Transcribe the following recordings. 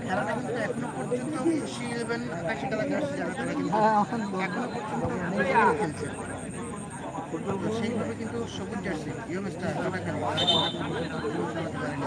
খেলাটা কিন্তু এখনও পর্যন্ত খুশি ইলেভেন আকাশি টাকা জার্সি যারা তারা কিন্তু এখনও পর্যন্ত ভালো খেলছে তো সেইভাবে কিন্তু সবুজ জার্সি ইয়ং স্টার কাটাখালি তারা কিন্তু এখনও পর্যন্ত ভালো চালাতে পারেনি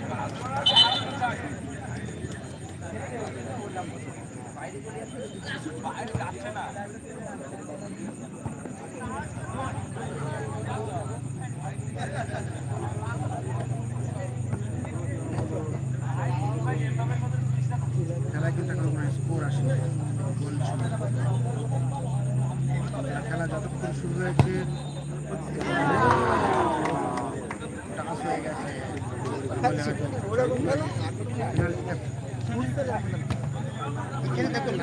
খেলায় কিন্তু এখনও কোনো স্কোর আসেনি গোল ছিল খেলা যতক্ষণ শুরু হয়েছে টাস হয়ে গেছে বলে হয়তো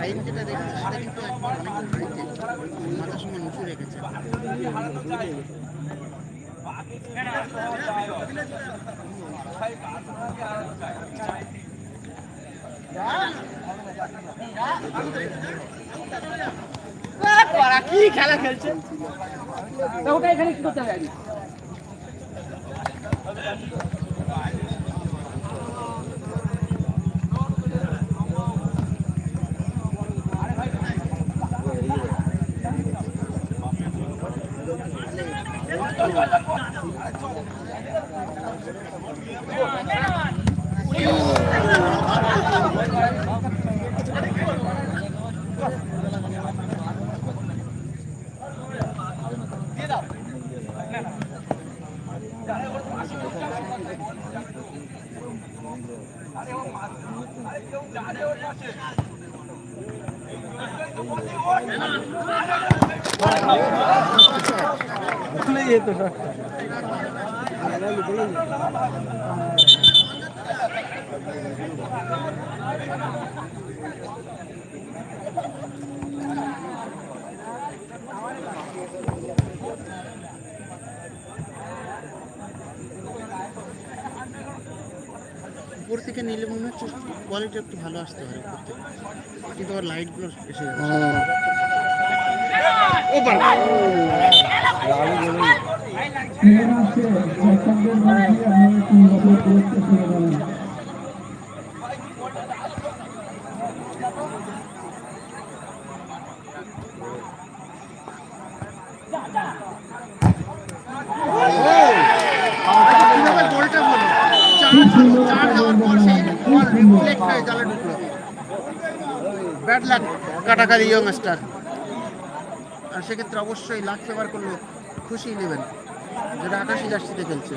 লাইন যেটা দেখছি সেটা কিন্তু একবার অনেক হাইতে মাথার সঙ্গে উঁচু রেখেছে। কি খেলা খেলছে ওটা এখানে কি করতে হবে? উপর থেকে নিলে মনে হচ্ছে কোয়ালিটি একটু ভালো আসতে পারে উপর থেকে। কিন্তু আবার লাইটগুলো এসে যাবে ও বাবা। ব্যাড লাক কাটাকালি ইয়ং স্টার আর সেক্ষেত্রে অবশ্যই লাখ ফেভার করল খুশি নেবেন যেটা আকাশি জার্সিতে খেলছে।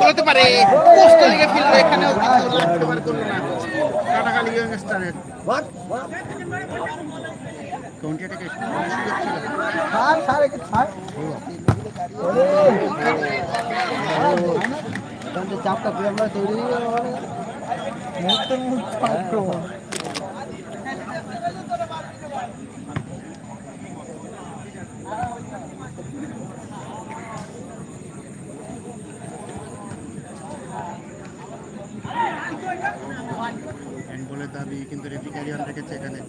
বলতে পারে পোস্ট লিগে ফিরলো এখানেও করল না। সুযোগ ছিল চাপটা আমরা তৈরি মুহূর্তে মুহূর্তে হ্যান্ডবলের দাবি কিন্তু রেফি ক্যারিয়ার রেখেছে এখানে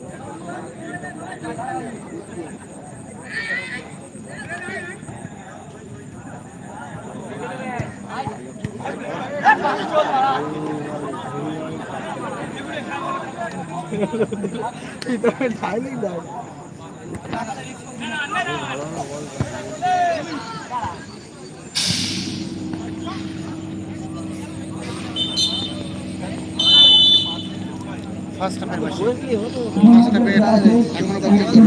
ফার্স্ট হাফের মাসে ফার্স্ট হাফে এখনও পর্যন্ত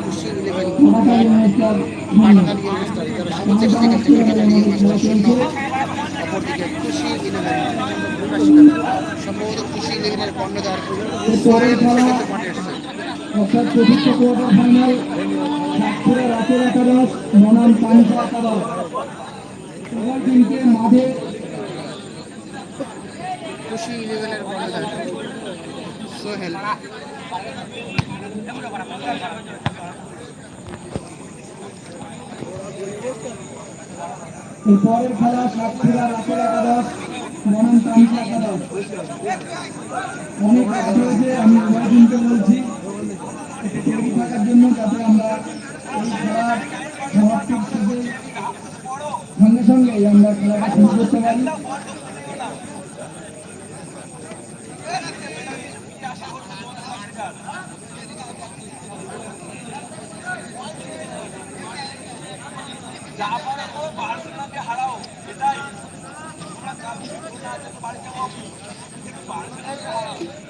খুশি ইলেভেন কাটাখালি ইয়ংস্টার যারা সবচেয়ে বেশি খেলছে কাটাখালি ইয়ংস্টার শূন্য অপরদিকে খুশি সম্ভবত খুশি ইলেভেনের কর্ণধার সোহেল সেক্ষেত্রে অর্থাৎ চতুর্থ কোয়ার্টার ফাইনাল সাতপুরা রাতের একাদশ বনাম পানিকা একাদশ উভয় টিমকে মাঠে খুশি ইলেভেনের সোহেল পরের খেলা সাতপুরা রাতের একাদশ বনাম পানিকা একাদশ। অনেক কাজ হয়েছে আমি উভয় টিমকে বলছি থাকার জন্য যাতে আমরা এই খেলার সমাপ্তির সাথে সঙ্গে সঙ্গেই আমরা খেলাটা শেষ করতে পারি। বাড়িতে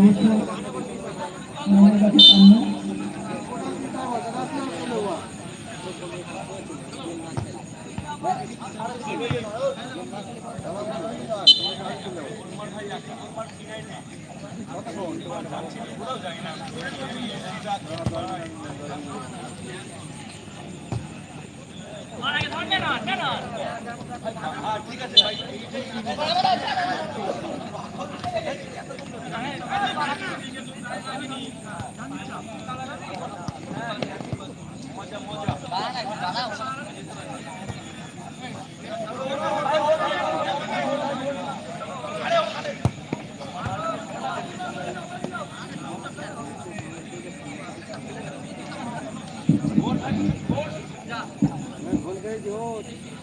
బ్యాట్లో আমাদের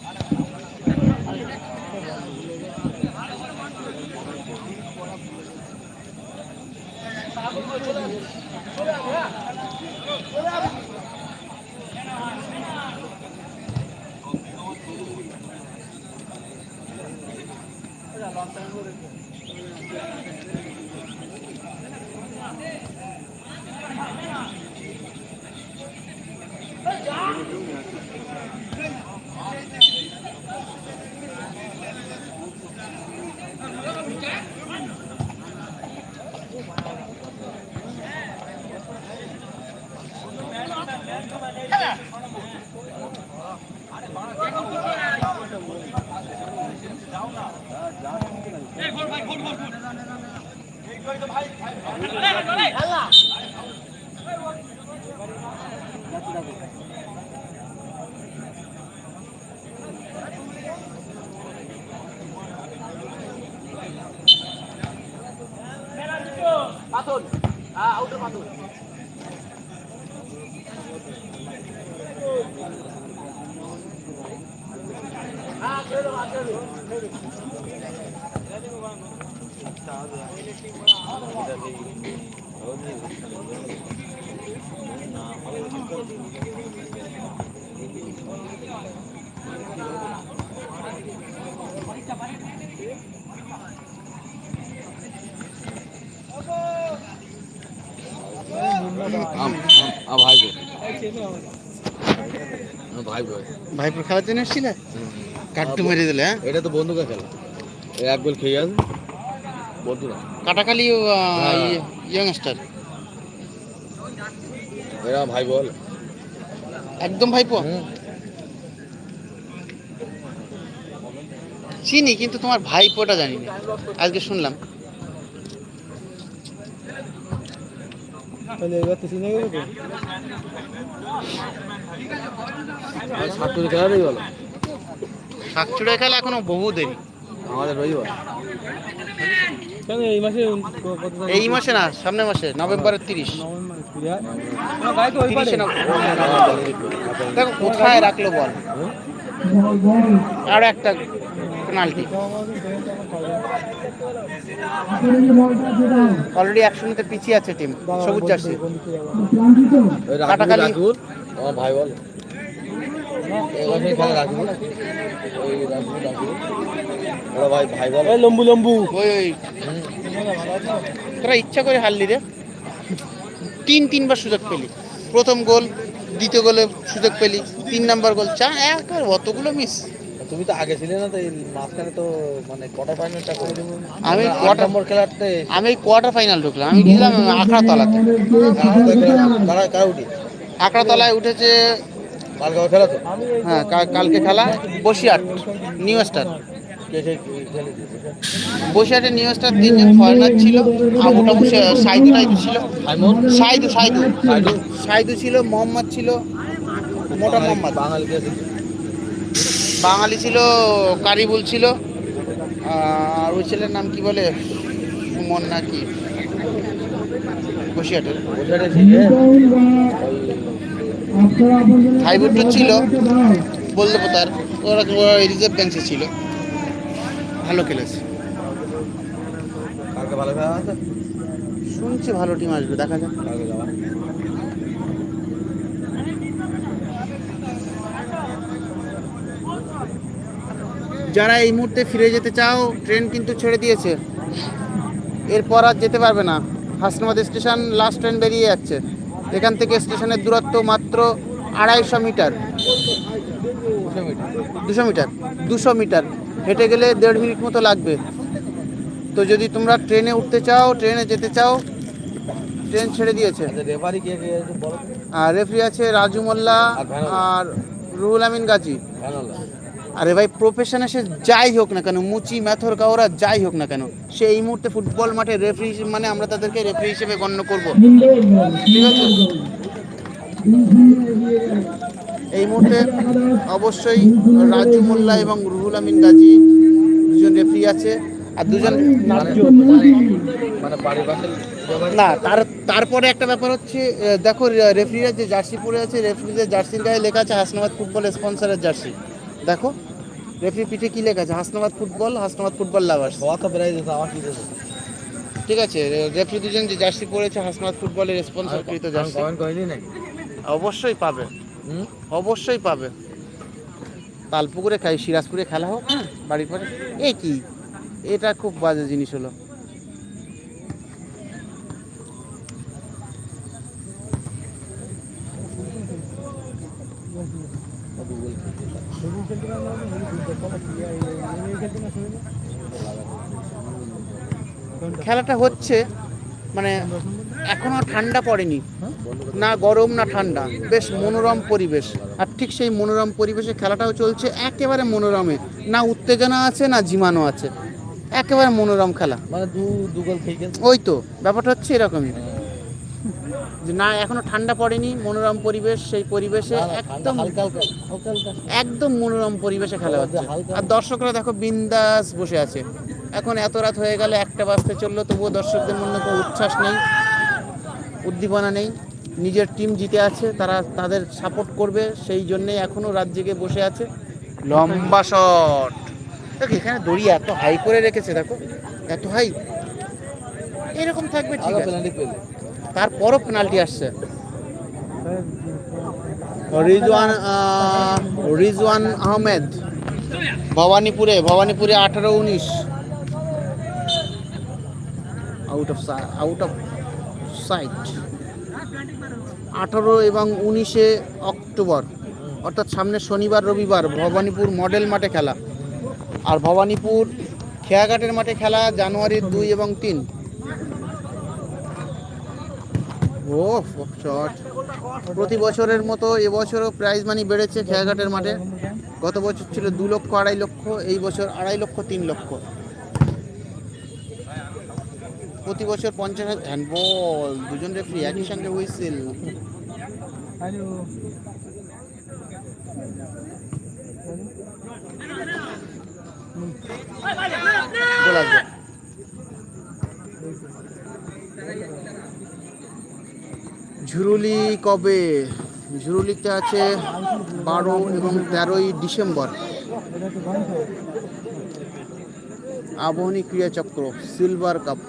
কাছে কাম্য পাথর হ্যাঁ আউটের পাথর হ্যাঁ ছেড়ে দাও, ছেড়ে দাও। ভাই ভাই ভাই ভাইপুর খেলার জন্য এসছিলে কাট্টু মেরে দিলে হ্যাঁ? এটা তো বন্ধুকে খেলা। এক গোল খেয়ে গেছে। বন্ধুরা কাটাকালি হ্যাঁ। ইয়ংস্টার এরা ভাই বল। একদম ভাইপো। চিনি কিন্তু তোমার ভাইপোটা জানি না আজকে শুনলাম। সাতপুরে খেলা রই বলো শাকচুড়া খেলা এখনও বহু দেরি। আমাদের রবিবার। এই মাসে না সামনের মাসে নভেম্বরের তিরিশ। দেখো কোথায় রাখল বল? আর একটা পেনাল্টি। অলরেডি এক শূন্যতে পিছিয়ে আছে টিম সবুজ জার্সি কাটাকালি। আমার ভাই বল। এবার খেলা ওই রাজপুর রাজপুর ওরা ভাই ভাই বল। লম্বু লম্বু। ওই ওই। তোরা ইচ্ছা করে হারলি রে। তিন তিনবার সুযোগ পেলি। প্রথম গোল দ্বিতীয় গোলে সুযোগ পেলি। তিন নাম্বার গোল চা এক আর অতগুলো মিস তুমি তো আগে ছিলে না তো এই মাঝখানে তো মানে কোয়ার্টার ফাইনালটা করে দেবো। আমি quarter- নম্বর খেলাতে আমি কোয়ার্টার ফাইনাল ঢুকলাম। আমি গেলাম আখড়া তলাতে কারা কারা উঠি? আখড়া উঠেছে কালকে খেলা তো? হ্যাঁ কালকে খেলা বসিয়াট নিউ স্টার। কে কে খেলে বসিয়াটের নিউ তিনজন ফরেনার ছিল। আর মোটামুটি সাইদু টাইদু ছিল। সাইদু সাইদু। সাইদু? সাইদু ছিল মোহাম্মদ ছিল মোটা মোহাম্মদ। বাঙালি বাঙালি ছিল কারিবুল ছিল। আর ওই ছেলের নাম কি বলে? সুমন না কি বসিয়াটের বসে আছে, ঠিক আছে? ওই আপনারা আপনাদের হাইব্রিড ছিল। বলতে। তার ওরা রিজার্ভ বেঞ্চে ছিল। ভালো খেলেছে। কালকে ভালো খেলা আছে? শুনছি ভালো টিম আসবে দেখা যাক। কালকে যাওয়া। যারা এই মুহূর্তে ফিরে যেতে চাও ট্রেন কিন্তু ছেড়ে দিয়েছে। এরপর আর যেতে পারবে না। হাসনাবাদ স্টেশন লাস্ট ট্রেন বেরিয়ে যাচ্ছে। এখান থেকে স্টেশনের দূরত্ব মাত্র আড়াইশো মিটার। দুশো মিটার। দুশো মিটার। দুশো মিটার। হেঁটে গেলে দেড় মিনিট মতো লাগবে। তো যদি তোমরা ট্রেনে উঠতে চাও ট্রেনে যেতে চাও ট্রেন ছেড়ে দিয়েছে। আচ্ছা? আর রেফারি আছে রাজু মোল্লা আর রুহুল আমিন গাজী। আরে ভাই প্রফেশনে সে যাই হোক না কেন মুচি ম্যাথর কাওরা যাই হোক না কেন সে এই মুহূর্তে ফুটবল মাঠে রেফারি মানে আমরা তাদেরকে রেফারি হিসেবে গণ্য করব। ঠিক আছে? এই মুহূর্তে অবশ্যই রাজু মোল্লা এবং রুহুল আমিন গাজী দুজন রেফারি আছে আর দুজন না তার তারপরে একটা ব্যাপার হচ্ছে দেখো রেফারিরা যে জার্সি পরে আছে রেফারিদের জার্সির গায়ে লেখা আছে হাসনাবাদ ফুটবল স্পন্সরের জার্সি দেখো রেফারি পিঠে কি লেখা আছে? Hasnabad football Hasnabad football lovers ঠিক আছে রেফারি দুজন যে জার্সি পরেছে হাসনাবাদ ফুটবলের স্পন্সরকৃত জার্সি অবশ্যই পাবে। অবশ্যই পাবে। তালপুকুরে খাই, সিরাজপুরে খেলা হোক হ্যাঁ বাড়ির পরে এ কি? এটা খুব বাজে জিনিস হলো। খেলাটা হচ্ছে মানে এখনও ঠান্ডা পড়েনি। না গরম না ঠান্ডা। বেশ মনোরম পরিবেশ। আর ঠিক সেই মনোরম পরিবেশে খেলাটাও চলছে একেবারে মনোরমে। না উত্তেজনা আছে না জিমানো আছে। একেবারে মনোরম খেলা। মানে দু দু গোল খেয়ে গেছে? ওই তো ব্যাপারটা হচ্ছে এরকমই। যে না এখনও ঠান্ডা পড়েনি মনোরম পরিবেশ সেই পরিবেশে একদম একদম মনোরম পরিবেশে খেলা হচ্ছে। আর দর্শকরা দেখো বিন্দাস বসে আছে। এখন এত রাত হয়ে গেলে একটা বাজতে চলল তবুও দর্শকদের মনে কোনো উচ্ছ্বাস নেই। উদ্দীপনা নেই। নিজের টিম জিতে আছে তারা তাদের সাপোর্ট করবে সেই জন্যেই এখনও রাত জেগে বসে আছে। লম্বা শট দেখো এখানে দড়ি এত হাই করে রেখেছে দেখো। এত হাই এরকম থাকবে ঠিক আছে। তারপরও পেনাল্টি আসছে। রিজওয়ান রিজওয়ান আহমেদ। ভবানীপুরে ভবানীপুরে আঠারো উনিশ। Out of out of sight. আঠারো এবং উনিশে অক্টোবর, অর্থাৎ সামনে শনিবার, রবিবার, ভবানীপুর মডেল মাঠে খেলা। আর ভবানীপুর খেয়াঘাটের মাঠে খেলা জানুয়ারির দুই এবং তিন। ও শট প্রতি বছরের মতো এবছরও প্রাইজ মানি বেড়েছে খেয়াঘাটের মাঠে। গত বছর ছিল দু লক্ষ আড়াই লক্ষ, এই বছর আড়াই লক্ষ, তিন লক্ষ। প্রতি বছর পঞ্চাশ হাজার হ্যান্ডবল দুজন রেফারি একই সঙ্গে হুইসেল গোল ঝুরুলি কবে? ঝুরুলিতে আছে বারো এবং তেরোই December. Abahani Kriyachakra silver cup.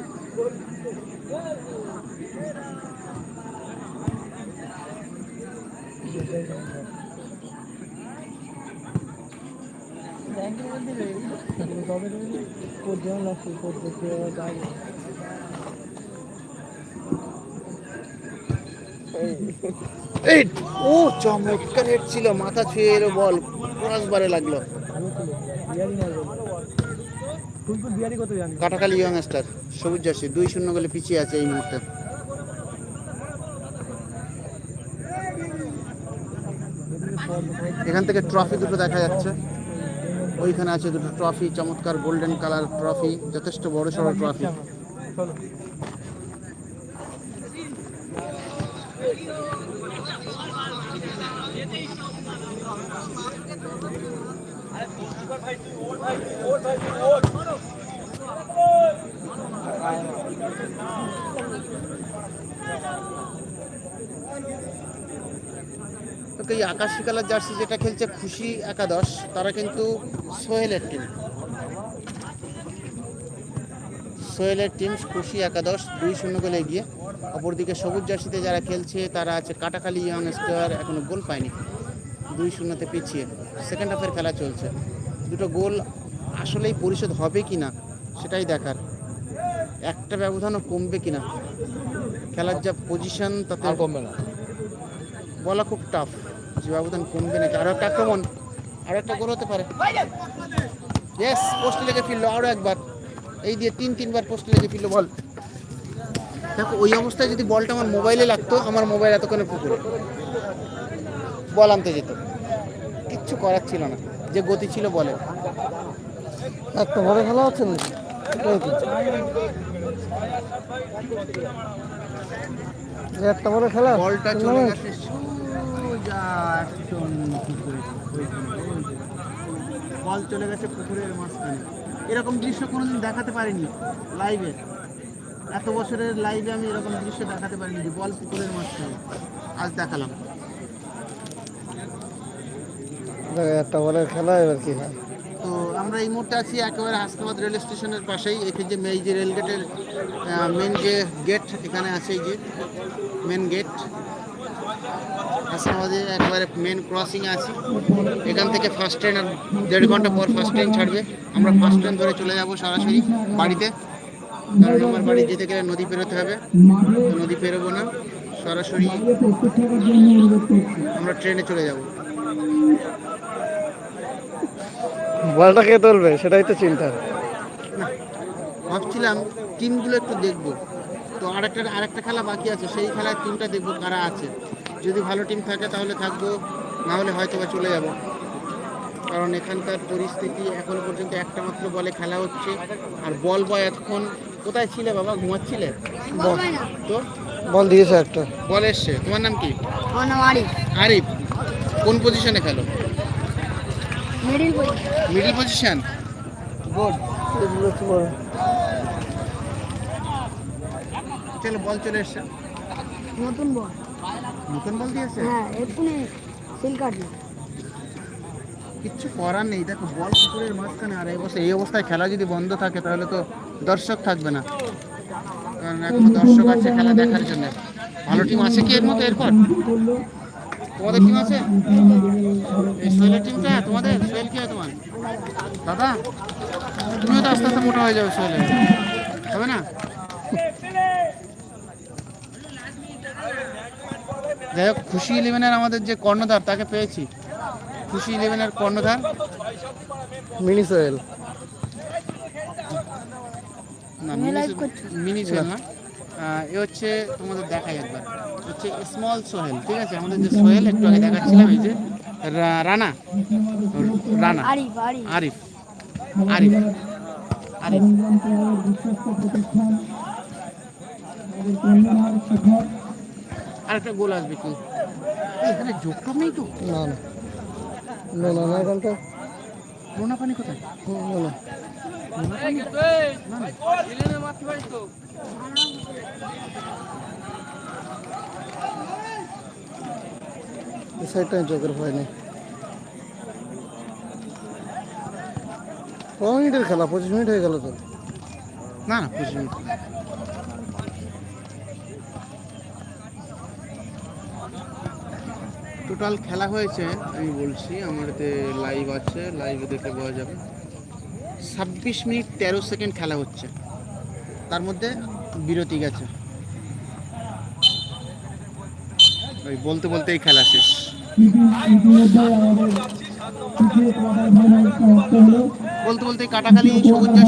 এই ও চমৎকার হেড ছিল মাথা ছুঁয়ে এলো বল ক্রসবারে লাগল। কাটাখালি ইয়ংস্টার সবুজ জার্সি, দুই শূন্য গোলে পিছিয়ে আছে এই মুহূর্তে। এখান থেকে ট্রফি দুটো দেখা যাচ্ছে। ওইখানে আছে দুটো ট্রফি চমৎকার গোল্ডেন কালার ট্রফি যথেষ্ট বড় সড়ো ট্রফি ভাই ভাই আকাশি কালার জার্সি যেটা খেলছে খুশি একাদশ তারা কিন্তু সোহেলের টিম সোহেলের টিম খুশি একাদশ দুই শূন্য গোলে গিয়ে অপরদিকে সবুজ জার্সিতে যারা খেলছে তারা আছে কাটাখালি ইয়ং স্টার এখনও গোল পায়নি। দুই শূন্যতে পিছিয়ে সেকেন্ড হাফের খেলা চলছে। দুটো গোল আসলেই পরিশোধ হবে কি না সেটাই দেখার। একটা ব্যবধানও কমবে কি না খেলার যা পজিশন তাতে কমবে না। বলা খুব টাফ যে কমবে নাকি? আরও একটা আক্রমণ আরও একটা গোল হতে পারে। ইয়েস পোস্টে লেগে ফিরলো আরও একবার। এই দিয়ে তিন তিনবার পোস্টে লেগে ফিরলো বল। দেখো ওই অবস্থায় যদি বলটা আমার মোবাইলে লাগতো আমার মোবাইল এতক্ষণে পুকুরে। বল আনতে যেত। কিচ্ছু করার ছিল না। যে গতি ছিল বলে। একটা বড় খেলা হচ্ছে না একটা বড় খেলা বলটা চলে গেছে সোজা একদম পুকুরে ওইখানে, ওইখানে। বল চলে গেছে পুকুরের মাঝখানে। এরকম দৃশ্য কোনোদিন দেখাতে পারিনি লাইভে এত বছরের লাইভে আমি এরকম দৃশ্য দেখাতে পারিনি যে বল পুকুরের মাঝখানে। আজ দেখালাম। একটা বড় খেলা এবার কি হয়? তো আমরা এই মুহূর্তে আছি একেবারে হাসনাবাদ রেল স্টেশনের পাশেই। এখানে যে এই যে রেলগেটের মেন যে গেট এখানে আছে এই যে মেন গেট হাসনাবাদে একেবারে মেন ক্রসিং আছে। এখান থেকে ফার্স্ট ট্রেন আর দেড় ঘণ্টা পর ফার্স্ট ট্রেন ছাড়বে। আমরা ফার্স্ট ট্রেন ধরে চলে যাব সরাসরি বাড়িতে। কারণ আমার বাড়ি যেতে গেলে নদী পেরোতে হবে। তো নদী পেরোবো না। সরাসরি আমরা ট্রেনে চলে যাব। বলটা কে তুলবে? সেটাই তো চিন্তা। ভাবছিলাম টিমগুলো একটু দেখব। তো আরেকটা আরেকটা খেলা বাকি আছে। সেই খেলার টিমটা দেখব কারা আছে। যদি ভালো টিম থাকে তাহলে থাকব না হলে হয়তো বা চলে যাব। কারণ এখানকার পরিস্থিতি এখনও পর্যন্ত একটা মাত্র বলে খেলা হচ্ছে। আর বল বয় এতক্ষণ কোথায় ছিলে বাবা? ঘুমাচ্ছিলে? তো বল দিয়েছে একটা। বল এসছে। তোমার নাম কি? আমার নাম আরিফ। আরিফ কোন পজিশনে খেলো? মিডিল মিডল পজিশন গুড চলো বল চলে এসছে। নতুন বল। নতুন বল দিয়েছে? হ্যাঁ এক্ষুনি সিল কাটলো কিচ্ছু করার নেই। দেখো বল পুকুরের মাঝখানে আর এই অবস্থা এই অবস্থায় খেলা যদি বন্ধ থাকে তাহলে তো দর্শক থাকবে না। কারণ এখন দর্শক আছে খেলা দেখার জন্য। ভালো টিম আছে কি এর মতো এরপর? তোমাদের টিম আছে? এই সোহেলের টিমটা তোমাদের? সোহেল কি হয় তোমার? দাদা? তুমিও তো আস্তে আস্তে মোটা হয়ে যাবে সোহেলের। হবে না? যাই হোক খুশি ইলেভেনের আমাদের যে কর্ণধার তাকে পেয়েছি। খুশি ইলেভেনের কর্ণধার। মিনি সোহেল। না মিনি সোহেল না। এ হচ্ছে তোমাদের দেখাই একবার। হচ্ছে স্মল সোহেল ঠিক আছে? আমাদের যে সোহেল একটু আগে দেখাচ্ছিলাম এই যে রানা। রানা। আরিফ আরিফ। আরিফ। আরিফ। আরেকটা গোল আসবে কি? এখানে যোগটোক নেই তো? না না। না না না এখানটা। নোনা পানি কোথায়? না না নোনা পানি না না। এই সাইডটা চোখের ভয় নেই। ক মিনিটের খেলা পঁচিশ মিনিট হয়ে গেল তো। না না পঁচিশ মিনিট। টোটাল খেলা হয়েছে, আমি বলছি আমার এতে লাইভ আছে লাইভে দেখে পাওয়া যাবে। ছাব্বিশ মিনিট তেরো সেকেন্ড খেলা হচ্ছে। তার মধ্যে বিরতি গেছে। ওই বলতে বলতেই খেলা শেষ। বলতে বলতে কাটাখালি সবুজ